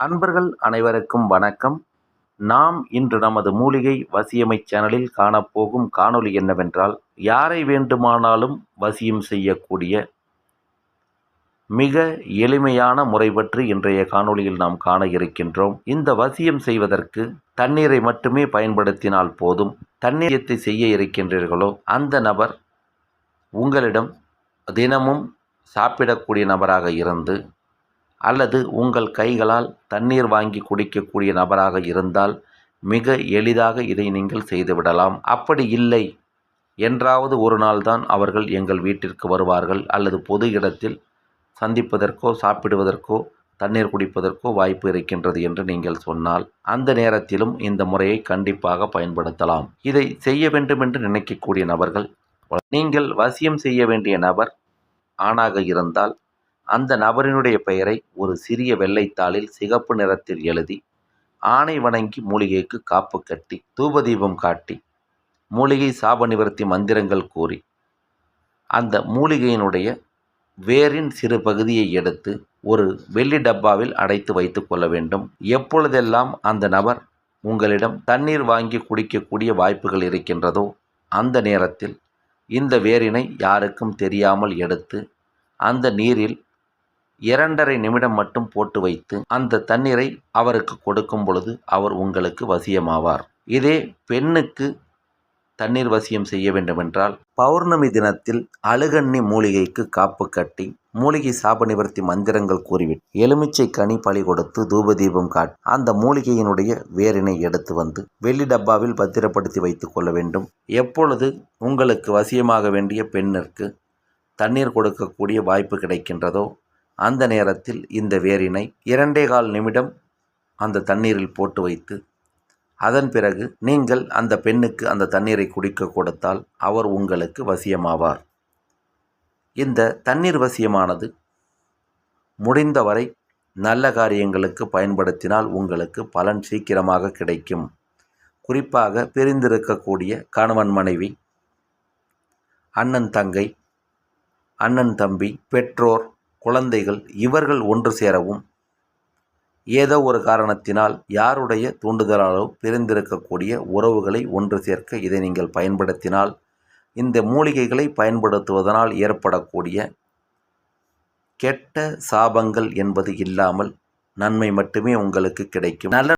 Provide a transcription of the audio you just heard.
அன்பர்கள் அனைவருக்கும் வணக்கம். நாம் இன்று நமது மூலிகை வசியமை சேனலில் காணப்போகும் காணொளி என்னவென்றால் யாரை வேண்டுமானாலும் வசியம் செய்யக்கூடிய மிக எளிமையான முறை பற்றி இன்றைய காணொளியில் நாம் காண இருக்கின்றோம். இந்த வசியம் செய்வதற்கு தண்ணீரை மட்டுமே பயன்படுத்தினால் போதும். தண்ணீரத்தை செய்ய இருக்கின்றீர்களோ அந்த நபர் உங்களிடம் தினமும் சாப்பிடக்கூடிய நபராக இருந்து அல்லது உங்கள் கைகளால் தண்ணீர் வாங்கி குடிக்கக்கூடிய நபராக இருந்தால் மிக எளிதாக இதை நீங்கள் செய்துவிடலாம். அப்படி இல்லை. என்றாவது ஒரு நாள்தான் அவர்கள் எங்கள் வீட்டிற்கு வருவார்கள். அல்லது பொது இடத்தில் சந்திப்பதற்கோ சாப்பிடுவதற்கோ தண்ணீர் குடிப்பதற்கோ வாய்ப்பு இருக்கின்றது என்று நீங்கள் சொன்னால் அந்த நேரத்திலும் இந்த முறையை கண்டிப்பாக பயன்படுத்தலாம். இதை செய்ய வேண்டும் என்று நினைக்கக்கூடிய நபர்கள் நீங்கள் வசியம் செய்ய வேண்டிய நபர் ஆணாக இருந்தால் அந்த நபரினுடைய பெயரை ஒரு சிறிய வெள்ளைத்தாளில் சிகப்பு நிறத்தில் எழுதி ஆணை வணங்கி மூலிகைக்கு காப்பு கட்டி தூபதீபம் காட்டி மூலிகை சாப நிவர்த்தி மந்திரங்கள் கூறி அந்த மூலிகையினுடைய வேரின் சிறு பகுதியை எடுத்து ஒரு வெள்ளி டப்பாவில் அடைத்து வைத்து கொள்ள வேண்டும். எப்பொழுதெல்லாம் அந்த நபர் உங்களிடம் தண்ணீர் வாங்கி குடிக்கக்கூடிய வாய்ப்புகள் இருக்கின்றதோ அந்த நேரத்தில் இந்த வேரினை யாருக்கும் தெரியாமல் எடுத்து அந்த நீரில் இரண்டரை நிமிடம் மட்டும் போட்டு வைத்து அந்த தண்ணீரை அவருக்கு கொடுக்கும் பொழுது அவர் உங்களுக்கு வசியமாவார். இதே பெண்ணுக்கு தண்ணீர் வசியம் செய்ய வேண்டுமென்றால் பௌர்ணமி தினத்தில் அழுகண்ணி மூலிகைக்கு காப்பு கட்டி மூலிகை சாப நிவர்த்தி மந்திரங்கள் கூறிவிட்டு எலுமிச்சை கனி பழி கொடுத்து தூபதீபம் காட்டி அந்த மூலிகையினுடைய வேரினை எடுத்து வந்து வெள்ளி டப்பாவில் பத்திரப்படுத்தி வைத்து கொள்ள வேண்டும். எப்பொழுது உங்களுக்கு வசியமாக வேண்டிய பெண்ணிற்கு தண்ணீர் கொடுக்கக்கூடிய வாய்ப்பு கிடைக்கின்றதோ அந்த நேரத்தில் இந்த வேரினை இரண்டே கால் நிமிடம் அந்த தண்ணீரில் போட்டு வைத்து அதன் பிறகு நீங்கள் அந்த பெண்ணுக்கு அந்த தண்ணீரை குடிக்க கொடுத்தால் அவர் உங்களுக்கு வசியமாவார். இந்த தண்ணீர் வசியமானது முடிந்தவரை நல்ல காரியங்களுக்கு பயன்படுத்தினால் உங்களுக்கு பலன் சீக்கிரமாக கிடைக்கும். குறிப்பாக பிரிந்திருக்கக்கூடிய கணவன் மனைவி அண்ணன் தங்கை அண்ணன் தம்பி பெற்றோர் குழந்தைகள் இவர்கள் ஒன்று சேரவும் ஏதோ ஒரு காரணத்தினால் யாருடைய தூண்டுதலாலோ பிரிந்திருக்கக்கூடிய உறவுகளை ஒன்று சேர்க்க இதை நீங்கள் பயன்படுத்தினால் இந்த மூலிகைகளை பயன்படுத்துவதனால் ஏற்படக்கூடிய கெட்ட சாபங்கள் என்பது இல்லாமல் நன்மை மட்டுமே உங்களுக்கு கிடைக்கும். நல்ல